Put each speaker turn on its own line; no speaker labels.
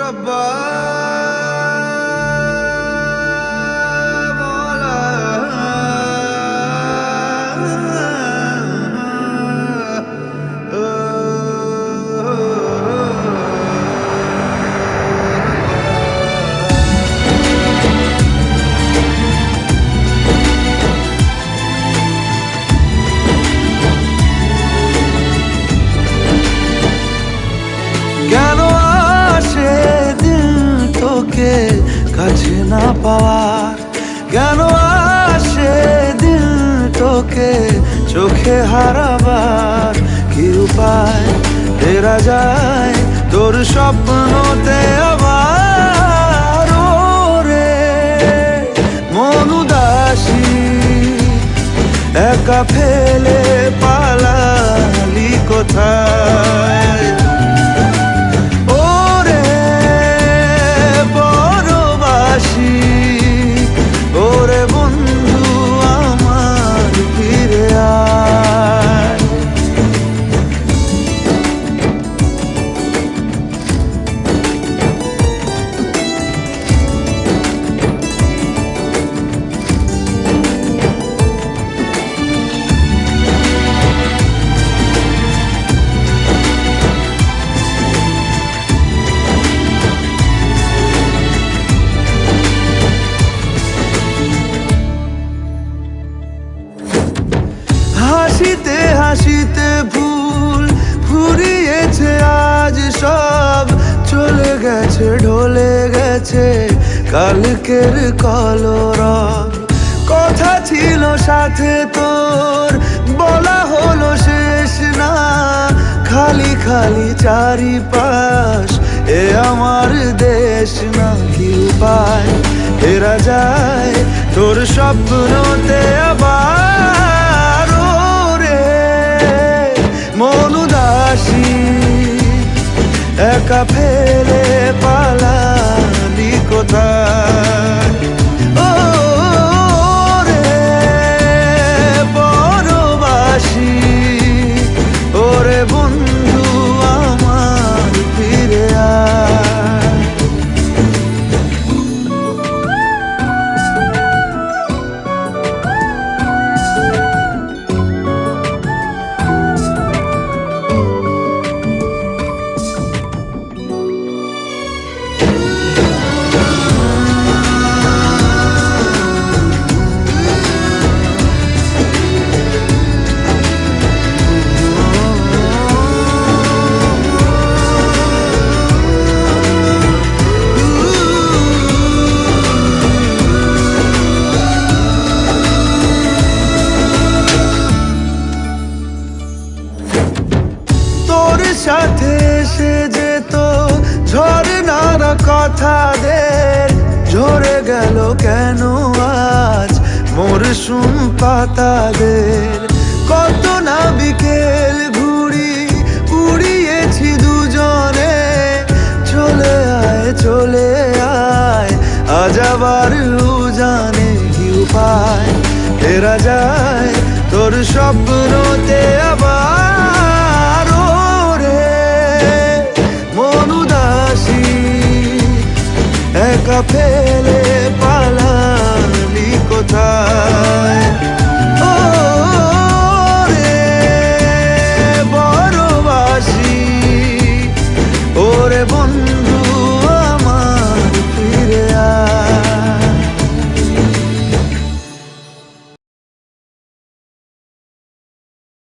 रब्बा পাওয়ার কেন আসে দিল তোকে, চোখে হারাবার কি উপায়? ফেরা যায় তোর স্বপ্নতে আবার রে একা ফেলে পালালি কালকের কলরব কথা ছিল সাথে তোর, বলা হলো শেষ না। খালি খালি চারিপাশ, এ আমার দেশ না কি উপায়? ফেরা যায় তোর স্বপ্নতে আবার রে মন উদাসী একা ফেলে ঝর্ণার কথাদের ঝরে গেল কেন আজ? মরশুম পাতাদের কত না বিকেল ঘুড়ি উড়িয়েছি দুজনে। চলে আয় চলে আয়, আজ আবার জানে কি উপায়। ফেরা যায় তোর স্বপ্নতে একা